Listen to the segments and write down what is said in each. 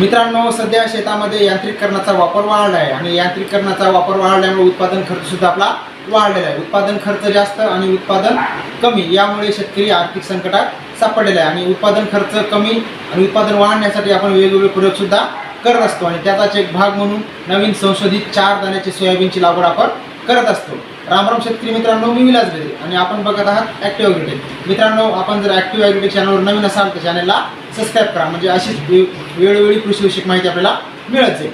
मित्रांनो सध्या शेतामध्ये यांत्रिकरणाचा वापर वाढला आहे आणि यांत्रिकरणाचा वापर वाढल्यामुळे उत्पादन खर्च सुद्धा आपला वाढलेला आहे. उत्पादन खर्च जास्त आणि उत्पादन कमी यामुळे शेतकरी आर्थिक संकटात सापडलेला आहे. आणि उत्पादन खर्च कमी आणि उत्पादन वाढण्यासाठी आपण वेगवेगळे प्रयोग सुद्धा करत असतो. आणि त्याचाच एक भाग म्हणून नवीन संशोधित चार दाण्याची सोयाबीनची लागवड आपण करत असतो. रामराम शेतकरी मित्रांनो मी विलास बेदे आणि आपण बघत आहात ॲक्टिव्ह ॲग्रिटेक मित्रांनो आपण जर ॲक्टिव्ह ॲग्रिटेक चॅनलवर नवीन असाल तर चॅनलला सबस्क्राईब करा. म्हणजे अशीच वेळोवेळी कृषीविषयक माहिती आपल्याला मिळत जाईल.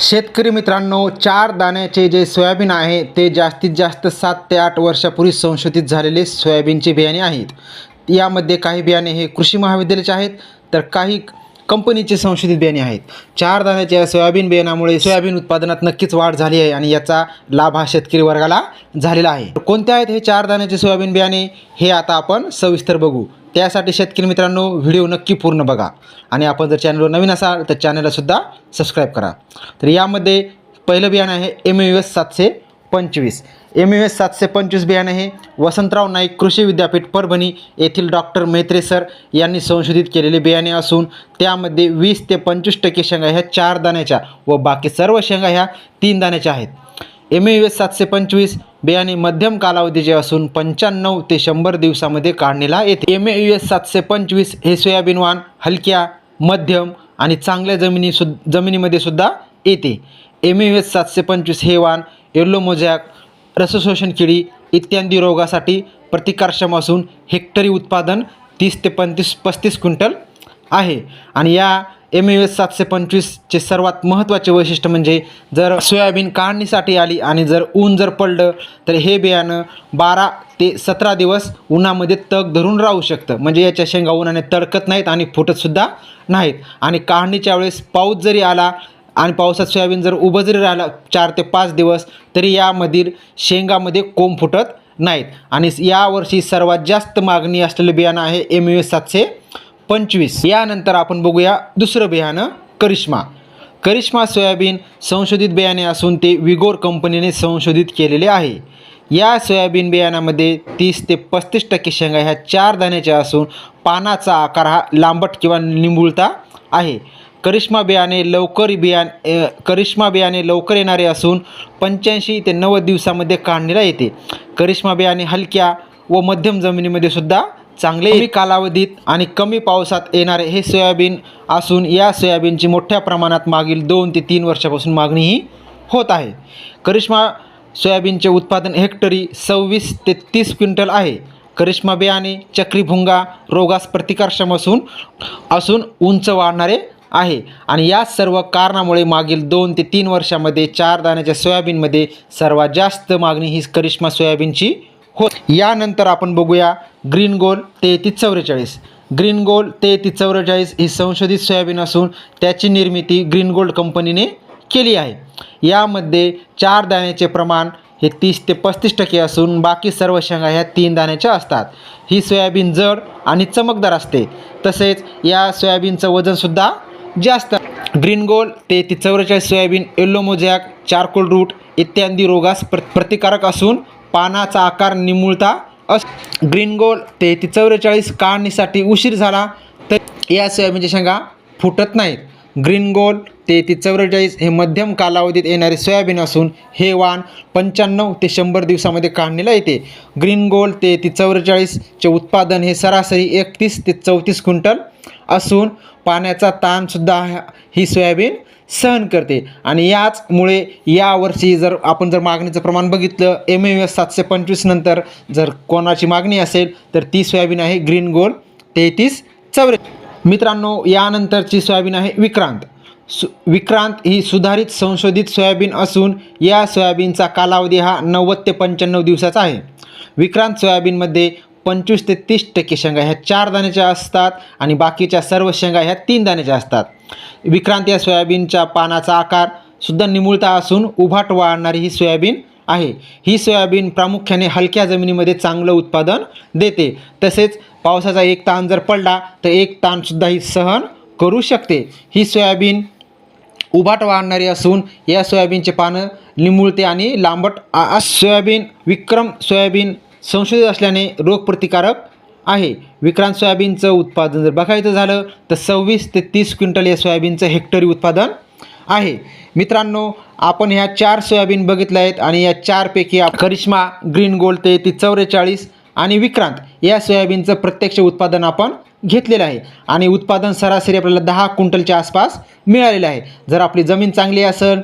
शेतकरी मित्रांनो चार दाण्याचे जे सोयाबीन आहे ते जास्तीत जास्त सात ते आठ वर्षापूर्वी संशोधित झालेले सोयाबीनचे बियाणे आहेत. यामध्ये काही बियाणे हे कृषी महाविद्यालयाचे आहेत तर काही कंपनीचे संशोधित बियाणे आहेत. चार दाण्याच्या सोयाबीन बियाणामुळे सोयाबीन उत्पादनात नक्कीच वाढ झाली आहे आणि याचा लाभ हा शेतकरी वर्गाला झालेला आहे. कोणते आहेत हे चार दाण्याचे सोयाबीन बियाणे? हे आता आपण सविस्तर बघू. त्यासाठी शेतकरी मित्रांनो व्हिडिओ नक्की पूर्ण बघा. आणि आपण जर चॅनलवर नवीन असाल तर चॅनललासुद्धा सबस्क्राईब करा. तर यामध्ये पहिलं बियाणं आहे एम यू एस सातशे पंचवीस. एम यू एस सातशे पंचवीस बियाणं हे वसंतराव नाईक कृषी विद्यापीठ परभणी येथील डॉक्टर मैत्रे सर यांनी संशोधित केलेले बियाणे असून त्यामध्ये वीस ते पंचवीस टक्के शेंगा ह्या चार दाण्याच्या व बाकी सर्व शेंगा ह्या तीन दाण्याच्या आहेत. एम यू एस सातशे पंचवीस बियाणे मध्यम कालावधीचे असून पंच्याण्णव ते शंभर दिवसामध्ये काढणीला येते. एम यू एस सातशे पंचवीस हे सोयाबीन वाण हलक्या मध्यम आणि चांगल्या जमिनी सु जमिनीमध्ये सुद्धा येते. एम यू एस सातशे पंचवीस हे वाण येल्लो मोजॅक रसशोषण किडी इत्यादी रोगासाठी प्रतिकारक्षम असून हेक्टरी उत्पादन तीस ते पंतीस पस्तीस क्विंटल आहे. आणि या एम यू एस सातशे पंचवीसचे सर्वात महत्त्वाचे वैशिष्ट्य म्हणजे जर सोयाबीन काढणीसाठी आली आणि जर ऊन जर पडलं तर हे बियाणं बारा ते सतरा दिवस उन्हामध्ये तग धरून राहू शकतं. म्हणजे याच्या शेंगा उन्हाने तडकत नाहीत आणि फुटतसुद्धा नाहीत. आणि काढणीच्या वेळेस पाऊस जरी आला आणि पावसात सोयाबीन जर उभं जरी राहिलं चार ते पाच दिवस तरी यामधील शेंगामध्ये कोंब फुटत नाहीत. आणि यावर्षी सर्वात जास्त मागणी असलेलं बियाणं आहे एम यू एस सातशे पंचवीस. यानंतर आपण बघूया दुसरं बियाणं करिश्मा. करिश्मा सोयाबीन संशोधित बियाणे असून ते विगोर कंपनीने संशोधित केलेले आहे. या सोयाबीन बियाणामध्ये तीस ते पस्तीस टक्के शेंगा ह्या चार दाण्याच्या असून पानाचा आकार हा लांबट किंवा निंबुळता आहे. करिश्मा बियाणे लवकर बियाणे करिश्मा बियाणे लवकर येणारे असून पंच्याऐंशी ते नव्वद दिवसामध्ये काढणीला येते. करिश्मा बियाणे हलक्या व मध्यम जमिनीमध्ये सुद्धा चांगले कालावधीत आणि कमी पावसात येणारे हे सोयाबीन असून या सोयाबीनची मोठ्या प्रमाणात मागील दोन ते तीन वर्षापासून मागणीही होत आहे. करिश्मा सोयाबीनचे उत्पादन हेक्टरी सव्वीस ते तीस क्विंटल आहे. करिश्मा बियाणे चक्रीभुंगा रोगास प्रतिकारक्षम असून असून उंच वाढणारे आहे. आणि या सर्व कारणामुळे मागील दोन ते तीन वर्षामध्ये चार दाण्याच्या सोयाबीनमध्ये सर्वात जास्त मागणी ही करिश्मा सोयाबीनची होत. यानंतर आपण बघूया ग्रीन गोल तेहतीस चौवेचाळीस. ग्रीन गोल्ड तेहतीस चौवेचाळीस ही संशोधित सोयाबीन असून त्याची निर्मिती ग्रीन गोल्ड कंपनीने केली आहे. यामध्ये चार दाण्याचे प्रमाण हे तीस ते पस्तीस टक्के असून बाकी सर्व शेंगा ह्या तीन दाण्याच्या असतात. ही सोयाबीन जड आणि चमकदार असते. तसेच या सोयाबीनचं वजनसुद्धा जास्त. ग्रीन गोल ते ती चौवेचाळीस soybean yellow mosaic charcoal root इत्यादी रोगास प्र प्रतिकारक असून पानाचा आकार निमुळता अस ग्रीन गोल ते ती चौवेचाळीस काढणीसाठी उशीर झाला तर या सोयाबीनच्या शेंगा फुटत नाहीत. ग्रीन गोल ते ती चौवेचाळीस हे मध्यम कालावधीत येणारे सोयाबीन असून हे वाण पंच्याण्णव ते शंभर दिवसामध्ये काढणीला येते. ग्रीन गोल ते ती चौवेचाळीसचे उत्पादन हे सरासरी एकतीस ते चौतीस क्विंटल असून पाण्याचा ताणसुद्धा ही सोयाबीन सहन करते. आणि याचमुळे यावर्षी जर आपण जर मागणीचं प्रमाण बघितलं एम एम एस सातशे पंचवीस नंतर जर कोणाची मागणी असेल तर ती सोयाबीन आहे ग्रीन गोल्ड तेहतीस चौरे मित्रांनो यानंतरची सोयाबीन आहे विक्रांत. सु विक्रांत ही सुधारित संशोधित सोयाबीन असून या सोयाबीनचा कालावधी हा नव्वद ते पंच्याण्णव दिवसाचा आहे. विक्रांत सोयाबीनमध्ये पंचवीस ते तीस टक्के शेंगा ह्या चार दाण्याच्या असतात आणि बाकीच्या सर्व शेंगा ह्या तीन दाण्याच्या असतात. विक्रांत या सोयाबीनच्या पानाचा आकार सुद्धा निमुळता असून उभाट वाढणारी ही सोयाबीन आहे. ही सोयाबीन प्रामुख्याने हलक्या जमिनीमध्ये चांगलं उत्पादन देते. तसेच पावसाचा एक ताण जर पडला तर एक ताणसुद्धा ही सहन करू शकते. ही सोयाबीन उभाट वाढणारी असून या सोयाबीनचे पानं निमुळते आणि लांबट सोयाबीन विक्रम सोयाबीन संशोधित असल्याने रोगप्रतिकारक आहे. विक्रांत सोयाबीनचं उत्पादन जर बघायचं झालं तर सव्वीस ते तीस क्विंटल या सोयाबीनचं हेक्टरी उत्पादन आहे. मित्रांनो आपण ह्या चार सोयाबीन बघितल्या आहेत आणि या चारपैकी करिश्मा ग्रीन गोल्ड ते ती चौवेचाळीस आणि विक्रांत या सोयाबीनचं प्रत्यक्ष उत्पादन आपण घेतलेलं आहे. आणि उत्पादन सरासरी आपल्याला दहा क्विंटलच्या आसपास मिळालेलं आहे. जर आपली जमीन चांगली असेल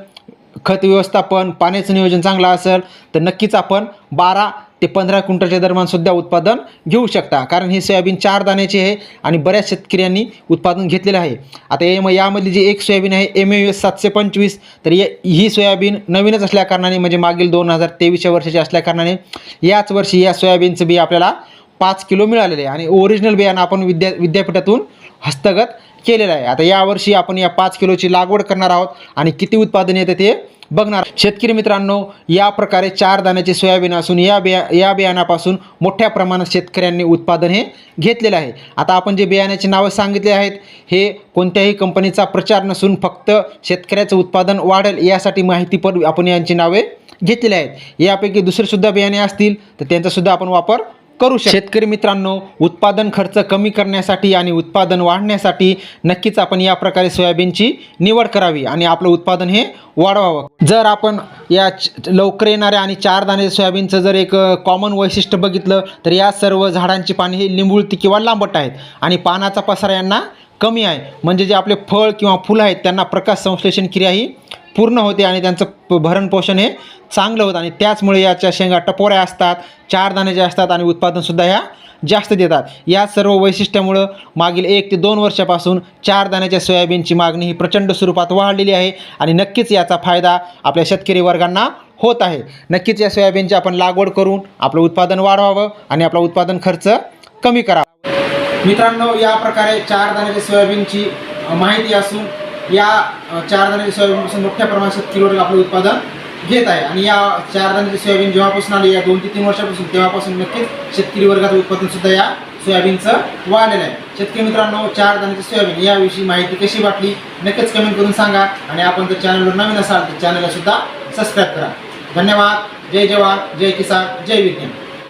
खत व्यवस्थापन पाण्याचं नियोजन चांगलं असेल तर नक्कीच आपण बारा ते पंधरा क्विंटलच्या दरम्यान सुद्धा उत्पादन घेऊ शकता. कारण ही सोयाबीन चार दाण्याची आहे आणि बऱ्याच शेतकऱ्यांनी उत्पादन घेतलेलं आहे. आता एम यामधली जी एक सोयाबीन आहे एम एस सातशे पंचवीस तर या ही सोयाबीन नवीनच असल्याकारणाने म्हणजे मागील दोन हजार तेवीसच्या वर्षाची असल्याकारणाने याच वर्षी या सोयाबीनचं बी आपल्याला पाच किलो मिळालेले आहे. आणि ओरिजिनल बियाणं आपण विद्या विद्यापीठातून हस्तगत केलेलं आहे. आता यावर्षी आपण या पाच किलोची लागवड करणार आहोत आणि किती उत्पादन येतं ते बघणार शेतकरी मित्रांनो या प्रकारे चार दाण्याचे सोयाबीन असून या बिया या बियाण्यापासून मोठ्या प्रमाणात शेतकऱ्यांनी उत्पादन हे घेतलेलं आहे. आता आपण जे बियाण्याची नावं सांगितले आहेत हे कोणत्याही कंपनीचा प्रचार नसून फक्त शेतकऱ्याचं उत्पादन वाढेल यासाठी माहितीपर आपण यांची नावे घेतलेली आहेत. यापैकी दुसरेसुद्धा बियाणे असतील तर त्यांचासुद्धा आपण वापर करू शकतो. शेतकरी मित्रांनो उत्पादन खर्च कमी करण्यासाठी आणि उत्पादन वाढण्यासाठी नक्कीच आपण या प्रकारे सोयाबीनची निवड करावी आणि आपलं उत्पादन हे वाढवावं. जर आपण या लवकर येणाऱ्या आणि चार दाणे सोयाबीनचं जर एक कॉमन वैशिष्ट्य बघितलं तर या सर्व झाडांची पाने ही लिंबुळती किंवा लांबट आहेत आणि पानाचा पसारा यांना कमी आहे. म्हणजे जे आपले फळ किंवा फुलं आहेत त्यांना प्रकाश संश्लेषण क्रिया ही पूर्ण होते आणि त्यांचं प- हे चांगलं होतं. आणि त्याचमुळे याच्या शेंगा टपोऱ्या असतात चार दाण्याच्या असतात आणि उत्पादनसुद्धा ह्या जास्त देतात. या सर्व वैशिष्ट्यामुळं मागील एक ते दोन वर्षापासून चार दाण्याच्या सोयाबीनची मागणी ही प्रचंड स्वरूपात वाढलेली आहे आणि नक्कीच याचा फायदा आपल्या शेतकरी वर्गांना होत आहे. नक्कीच या सोयाबीनची आपण लागवड करून आपलं उत्पादन वाढवावं आणि आपला उत्पादन खर्च कमी करावा. मित्रांनो या प्रकारे चार दाण्याच्या सोयाबीनची माहिती असून या चार दाण्याच्या सोयाबीनपासून मोठ्या प्रमाणात शेतकरी आपलं उत्पादन घेत आहे. आणि या चार दाण्याची सोयाबीन जेव्हापासून आले या दोन ते तीन वर्षापासून तेव्हापासून नक्कीच शेतकरी वर्गाचं उत्पादन सुद्धा या सोयाबीनचं वाढलेलं आहे. शेतकरी मित्रांनो चार दाण्याची सोयाबीन याविषयी माहिती कशी वाटली नक्कीच कमेंट करून सांगा. आणि आपण जर चॅनलवर नवीन असाल तर चॅनलला सुद्धा सबस्क्राईब करा. धन्यवाद. जय जवान. जय किसान. जय विज्ञान.